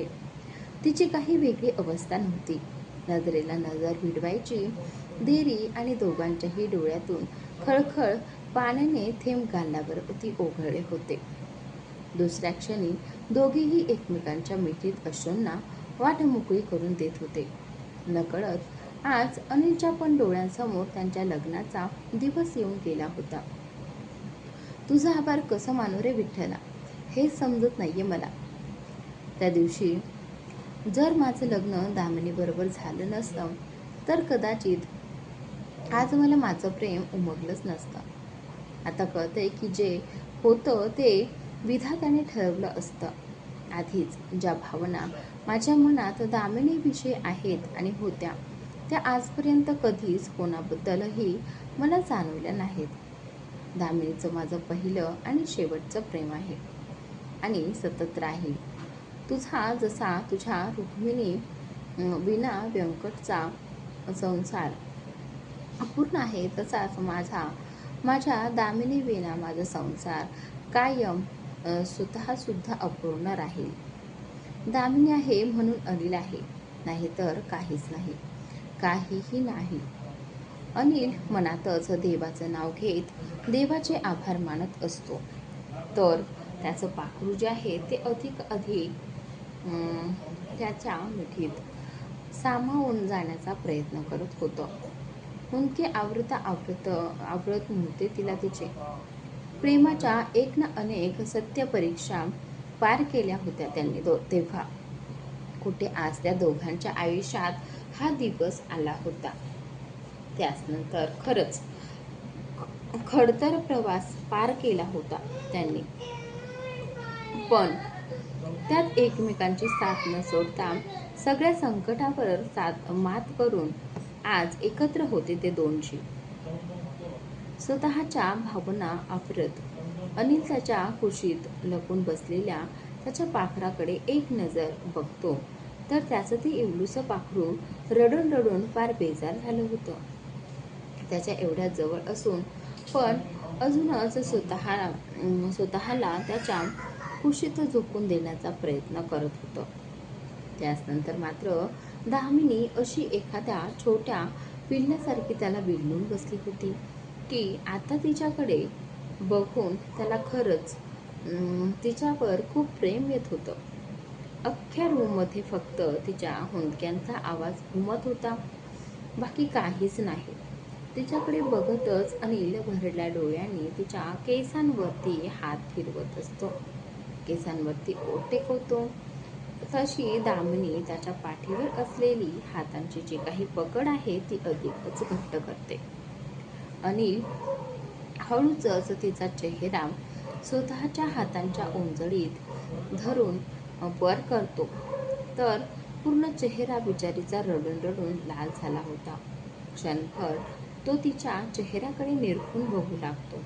होते. तिची काही वेगळी अवस्था नव्हती. नजरेला नजर भिडवायची देरी आणि दोघांच्याही डोळ्यातून खळखळ पाण्याने थेंब गालावर ती ओघळले होते. दुसऱ्या क्षणी दोघेही एकमेकांच्या मिठीत अश्रूंना वाट मोकळी करून देत होते. नकळत आज अनिलच्या पण डोळ्यांसमोर त्यांच्या लग्नाचा दिवस येऊन गेला होता. तुझा आभार कसं मानू रे विठ्ठला? हे समजत नाहीये मला. त्या दिवशी जर माझं लग्न दामिनीबरोबर झालं नसतं तर कदाचित आज मला माझं प्रेम उमगलंच नसतं. आता कळतंय की जे होतं ते विधाताने ठरवलं असतं. आधीच ज्या भावना माझ्या मनात दामिनीविषयी आहेत आणि होत्या त्या आजपर्यंत कधीच कोणाबद्दलही मला जाणवल्या नाहीत. दामिनीचं माझं पहिलं आणि शेवटचं प्रेम आहे. आणि सतत राहील. तुझा जसा तुझ्या रुक्मिणी विना व्यंकटचा संसार अपूर्ण आहे तसाच माझा माझ्या दामिनी विना माझा संसार कायम स्वतःसुद्धा अपूर्ण राहील. दामिनी आहे म्हणून अनिल आहे नाहीतर काहीच नाही काहीही नाही. अनिल मनातच देवाचं नाव घेत देवाचे आभार मानत असतो. तर त्याचं पाखरू जे आहे ते अधिक अधिक त्याच्या मिठीत सामावून जाण्याचा प्रयत्न करत होतं. हुंके आवृत आवृत आवृत नव्हते तिला तिचे. प्रेमाच्या एक ना अनेक सत्य परीक्षा पार केल्या होत्या त्यांनी दो तेव्हा. कुठे आज त्या दोघांच्या आयुष्यात हा दिवस आला होता. त्याचनंतर खरंच खडतर प्रवास पार केला होता त्यांनी. पण त्यात एकमेकांची साथ न सोडता सगळ्या संकटावर साथ मात करून आज एकत्र होते ते दोनशे. स्वतःच्या भावना आफरत अनिल त्याच्या कुशीत लपून बसलेल्या त्याच्या पाखराकडे एक नजर बघतो तर त्याचं ते इवलूचं पाखरू रडून रडून फार बेजार झालं होतं. त्याच्या एवढ्या जवळ असून पण अजूनच स्वतः स्वतःला त्याच्या कुशीत झोपून देण्याचा प्रयत्न करत होतं. त्याचनंतर मात्र दामिनी अशी एखाद्या छोट्या पिल्ल्यासारखी त्याला बिघडून बसली होती की आता तिच्याकडे बघून त्याला खरंच तिच्यावर खूप प्रेम येत होतं. अख्ख्या रूममध्ये फक्त तिच्या हुंदक्यांचा आवाज घुमत होता. बाकी काहीच नाही. तिच्याकडे बघतच अनिल भरडल्या डोळ्यांनी तिच्या केसांवरती हात फिरवत असतो. केसांवरती ओट टेकवतो तशी दामिनी त्याच्या पाठीवर असलेली हातांची जी काही पकड आहे ती अधिकच घट्ट करते. अनिल हळूच तिचा चेहरा स्वतःच्या हातांच्या ओंजळीत धरून वर करतो. तर पूर्ण चेहरा बिचारीचा रडून रडून लाल झाला होता. क्षणभर तो तिच्या चेहऱ्याकडे निरखून बघू लागतो.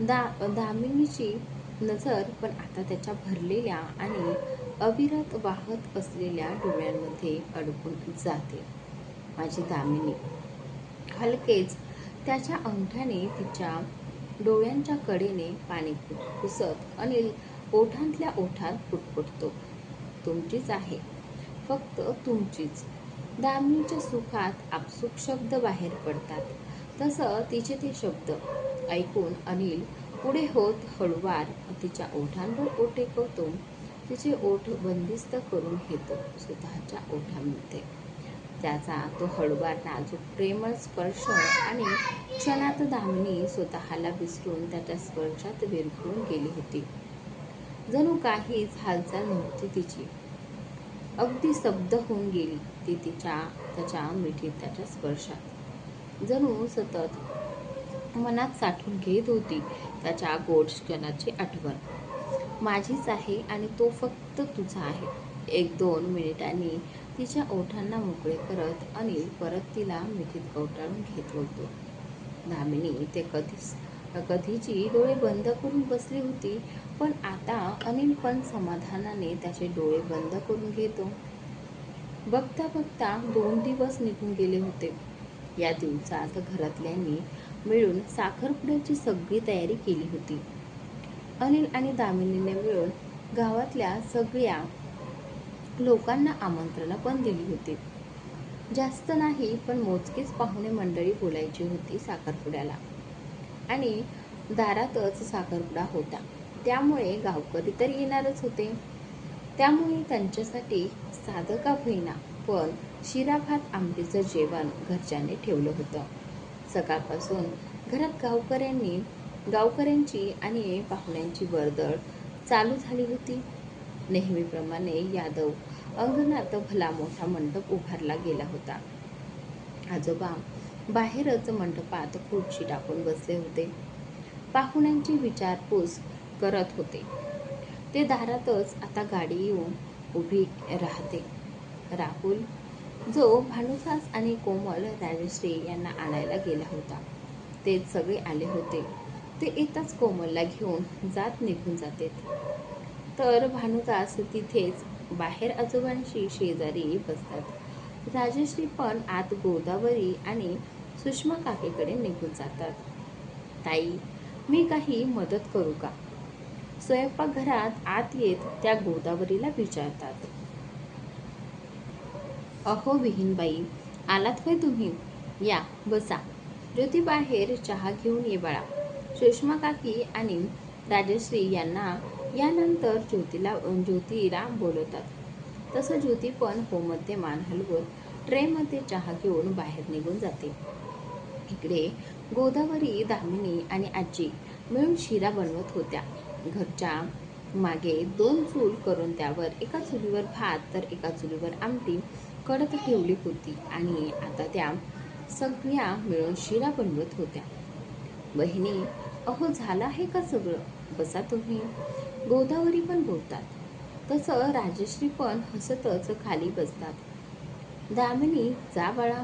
दा दामिनीची नजर पण आता त्याच्या भरलेल्या आणि अविरत वाहत असलेल्या डोळ्यांमध्ये अडकून जाते. माझी दामिनी. हलकेच त्याच्या अंगठ्याने तिच्या डोळ्यांच्या कडेने पाणी पुसत अनिल ओठांतल्या ओठात पुटपुटतो. तुमचीच आहे. फक्त तुमचीच. दामिनीच्या सुखात आपसूक शब्द बाहेर पडतात. तसं तिचे ते शब्द ऐकून अनिल पुढे होत हळुवार तिच्या ओठांवर ओटे कवतो तिचे ओठ बंदिस्त करून घेतो स्वतःच्या ओठांमध्ये. त्याचा तो हळुवार नाजूक प्रेमळ स्पर्श आणि क्षणात दामिनी स्वतःला विसरून त्याच्या स्पर्शात विरघळून गेली होती. जणू काहीच हालचाल नव्हती तिची. अगदी स्तब्ध होऊन गेली ती तिच्या त्याच्या मिठीत त्याच्या स्पर्शात. जणू सतत मनात साठून घेत होती. त्याच्या गोड क्षणाची आठवण. माझीच आहे आणि तो फक्त तुझा आहे. एक दोन मिनिटांनी तिच्या ओठांना मोकळे करत अनिल परत तिला मिठीत कवटाळून घेत होतो दामिनी ते कधीच कधीची डोळे बंद करून बसली होती पण आता अनिल पण समाधानाने त्याचे डोळे बंद करून घेतो. बघता बघता दोन दिवस निघून गेले होते. या दिवसात घरातल्यांनी मिळून साखरपुड्याची सगळी तयारी केली होती. अनिल आणि दामिनीने मिळून गावातल्या सगळ्या लोकांना आमंत्रणं पण दिली होती. जास्त नाही पण मोजकीच पाहुणे मंडळी बोलायची होती साखरपुड्याला. आणि दारातच साखरपुडा होता. त्यामुळे गावकरी तर येणारच होते. त्यामुळे त्यांच्यासाठी साधं का होईना पण शिरा भात आमटीचं जेवण घरच्यांनी ठेवलं होतं. सकाळपासून घरात गावकऱ्यांनी गावकऱ्यांची आणि पाहुण्यांची वर्दळ चालू झाली होती. नेहमीप्रमाणे यादव अंगणात भला मोठा मंडप उभारला गेला होता. आजोबा बाहेरच मंडपात खुर्ची टाकून बसले होते. पाहुण्यांची विचारपूस करत होते. ते दारातच आता गाडी येऊन उभी राहते. राहुल जो भानुसास आणि कोमल राजश्री यांना आणायला गेला होता. ते सगळे आले होते. ते येताच कोमलला घेऊन जात निघून जाते. तर भानुदास तिथेच बाहेर आजोबांशी शेजारी बसतात. राजश्री पण आत गोदावरी आणि सुषमा काकीकडे निघून जातात. ताई मी काही मदत करू का? स्वयंपाकघरात आत येत त्या गोदावरीला विचारतात. अहो विहीनबाई आलात होय तुम्ही? या बसा. ज्योती बाहेर चहा घेऊन ये बाळा. सुषमा काकी आणि राजश्री यांना यानंतर ज्योतीला ज्योतीला बोलवतात. तसं ज्योती पण होमध्ये मान हलवत ट्रेमध्ये चहा घेऊन बाहेर निघून जाते. इकडे गोदावरी दामिनी आणि आजी मिळून शिरा बनवत होत्या. घरच्या मागे दोन चूल करून त्यावर एका चुलीवर भात तर एका चुलीवर आमटी कडक ठेवली होती आणि आता त्या सगळ्या मिळून शिरा बनवत होत्या. बहिणी अहो झालं आहे का सगळं? बसा तुम्ही. गोदावरी पण बोलतात. तसं राजश्री पण हसतच खाली बसतात. दामिनी जा बाळा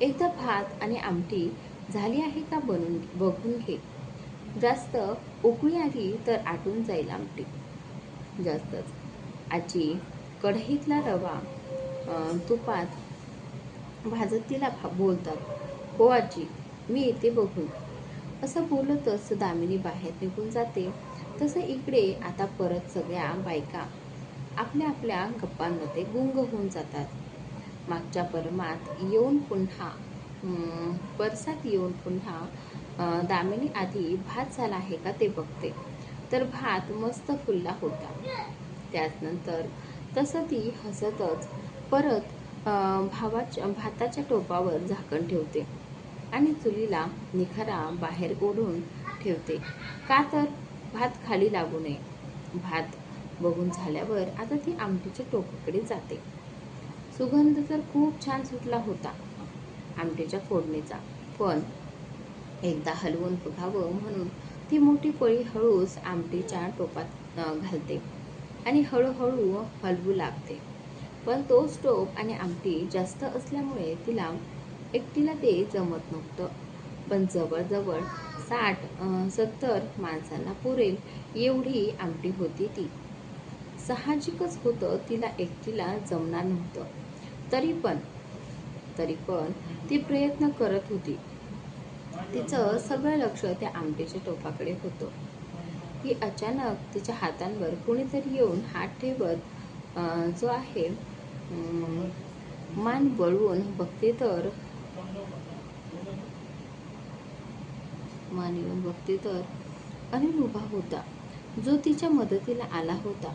एकदा भात आणि आमटी झाली आहे का बनून बघून घे. जास्त उकळी आली तर आटून जाईल आमटी. जास्तच. आजी कढईतला रवा तुपात भाजत तिला भा- बोलतात हो आजी मी येते बघून. असं बोलतच दामिनी बाहेर निघून जाते. तसं इकडे आता परत सगळ्या बायका आपल्या आपल्या गप्पांमध्ये गुंग होऊन जातात. मागच्या परमात येऊन पुन्हा परसात येऊन पुन्हा दामिनी आधी भात झाला आहे का ते बघते. तर भात मस्त फुलला होता. त्याचनंतर तसं ती हसतच परत भावाच्या भाताच्या टोपावर झाकण ठेवते आणि चुलीला निखारा बाहेर ओढून ठेवते. का तर? भात खाली लागू नये. भात बघून झाल्यावर आता ती आमटीच्या टोपाकडे जाते. सुगंध तर खूप छान सुटला होता आमटीच्या फोडणीचा. पण एकदा हलवून बघावं म्हणून ती मोठी पळी हळूच आमटीच्या टोपात घालते आणि हळूहळू हलवू लागते. पण तोच टोप आणि आमटी जास्त असल्यामुळे तिला एकटीला ते जमत नव्हतं. पण जवळजवळ साठ सत्तर माणसांना पुरेल एवढी आमटी होती ती. साहजिकच होतं तिला एकटीला जमणार नव्हतं. तरी पण तरी पण ती प्रयत्न करत होती. तिचं सगळं लक्ष त्या आमटीच्या टोपाकडे होतं. की अचानक तिच्या हातांवर कुणीतरी येऊन हात ठेवत जो आहे मान वळवून बघते तर. मान येऊन बघते तर. अनिल उभा होता. जो तिच्या मदतीला आला होता.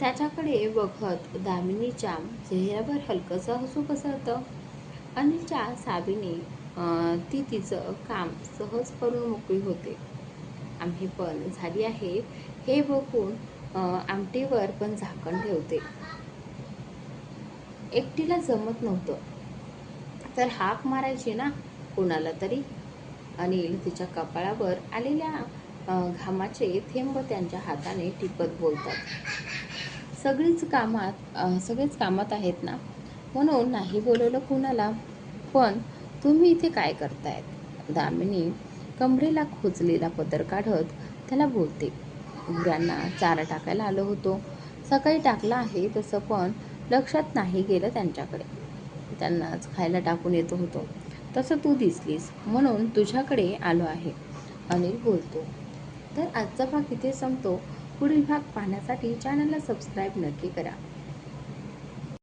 त्याच्याकडे बघत दामिनीच्या चेहऱ्यावर हलकंसं हसू पसरतं. अनिलच्या साबीने ती तिचं काम सहज करून मोकळी होते. आम्ही पण झाली आहे. हे बघून आमटीवर पण झाकण ठेवते. एकटीला जमत नव्हतं. तर हाक मारायची ना कोणाला तरी. अनिल तिच्या कपाळावर आलेल्या घामाचे थेंब त्यांच्या हाताने टिपत बोलतात. सगळीच कामात सगळेच कामात आहेत ना? म्हणून नाही बोलवलं कुणाला. पण तुम्ही इथे काय करतायत? दामिनी कमरेला खोचलेला पदर काढत त्याला बोलते. गुरांना चारा टाकायला आलो होतो. सकाळी टाकला आहे तसं पण लक्षात नाही गेलं त्यांच्याकडे. त्यांनाच खायला टाकून येतो होतो. तसं तू दिसलीस म्हणून तुझ्याकडे आलो आहे अनिल बोलतो. तर आजचा भाग इथे संपतो. पुढील भाग पाहण्यासाठी चॅनलला सबस्क्राईब नक्की करा.